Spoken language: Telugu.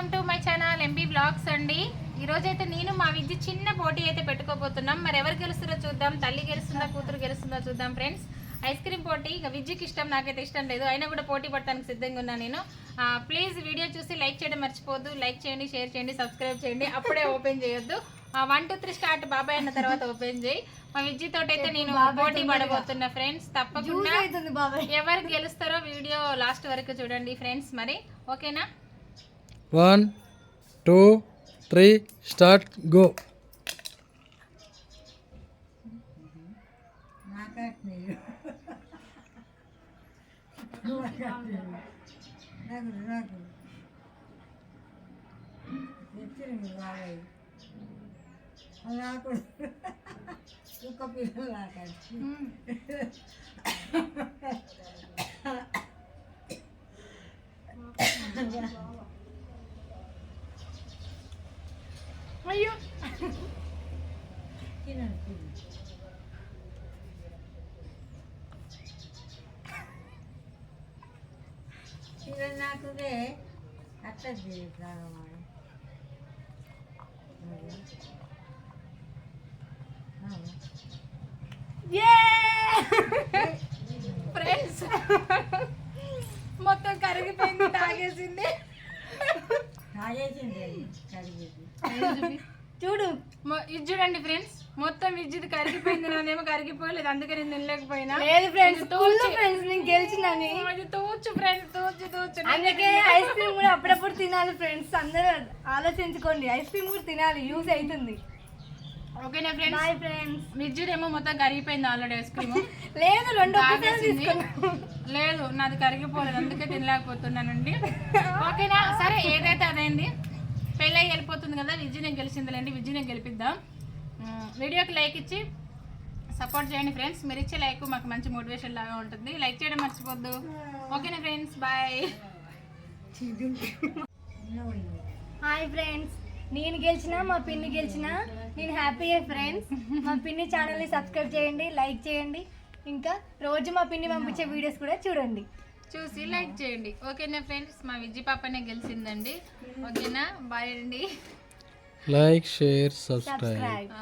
Welcome to my channel MB blogs అండి. ఈ రోజు అయితే నేను మా విద్య చిన్న పోటీ అయితే పెట్టుకోబోతున్నాం. మరి ఎవరు గెలుస్తారో చూద్దాం. తల్లి గెలుస్తుందా కూతురు గెలుస్తుందా చూద్దాం ఫ్రెండ్స్ ఐస్ క్రీమ్ పోటీ ఇక విద్యకి ఇష్టం నాకైతే ఇష్టం లేదు. అయినా కూడా పోటీ పడటానికి సిద్ధంగా ఉన్నా నేను. ప్లీజ్ వీడియో చూసి లైక్ చేయడం మర్చిపోద్దు లైక్ చేయండి షేర్ చేయండి సబ్స్క్రైబ్ చేయండి. అప్పుడే ఓపెన్ చేయొద్దు. వన్ టూ త్రీ స్టార్ట్ బాబాయ్ అన్న తర్వాత ఓపెన్ చేయి. మా విద్య తోటి అయితే నేను పోటీ పడబోతున్నా ఫ్రెండ్స్ తప్పకుండా ఎవరు గెలుస్తారో వీడియో లాస్ట్ వరకు చూడండి ఫ్రెండ్స్ మరి ఓకేనా one two three start go నాకు Ayo. Kinan aku. Kinan aku deh. Atas dia kalau చూడు ఇది చూడండి ఫ్రెండ్స్ మొత్తం విద్యుత్ కరిగిపోయింది నాదేమో కరిగిపోలేదు అందుకే నేను తినలేకపోయినా. లేదు ఫ్రెండ్స్ తూచి. ఫ్రెండ్స్ నేను గెలిచినని. అది తూచు ఫ్రెండ్స్ తూచు తూచు. అందుకే ఐస్ క్రీమ్ కూడా అప్పుడప్పుడు తినాలి ఫ్రెండ్స్ అందరూ ఆలోచించుకోండి. ఐస్ క్రీమ్ కూడా తినాలి యూస్ అవుతుంది. ఓకేనా ఫ్రెండ్స్? Bye friends. ఏమో మొత్తం కరిగిపోయింది ఆల్రెడీ ఐస్ క్రీమ్. లేదు రెండు ఒక్కసారి తాగేసింది తీసుకున్నాం లేదు నాది కరిగిపోలేదు అందుకే తినలేకపోతున్నానండి. ఓకేనా? సరే ఏదైతే అదైంది పెళ్ళి వెళ్ళిపోతుంది కదా విజయనే గెలిచిందిలేండి విజయనే గెలిపిద్దాం. వీడియోకి లైక్ ఇచ్చి సపోర్ట్ చేయండి ఫ్రెండ్స్. మీరు ఇచ్చే లైక్ మాకు మంచి మోటివేషన్ లాగా ఉంటుంది. లైక్ చేయడం మర్చిపోద్దు. ఓకేనా ఫ్రెండ్స్? బాయ్. Hi friends. నేను గెలిచిన మా పిన్ని గెలిచిన నేను హ్యాపీ ఫ్రెండ్స్. మా పిన్ని ఛానల్ని సబ్స్క్రైబ్ చేయండి లైక్ చేయండి. ఇంకా రోజు మా పిన్ని పంపించే వీడియోస్ కూడా చూడండి. చూసి లైక్ చేయండి. ఓకేనా ఫ్రెండ్స్? మా విజయ్ పాపనే గెలిచిందండి. ఓకేనా? బాయ్ అండి. Like share subscribe.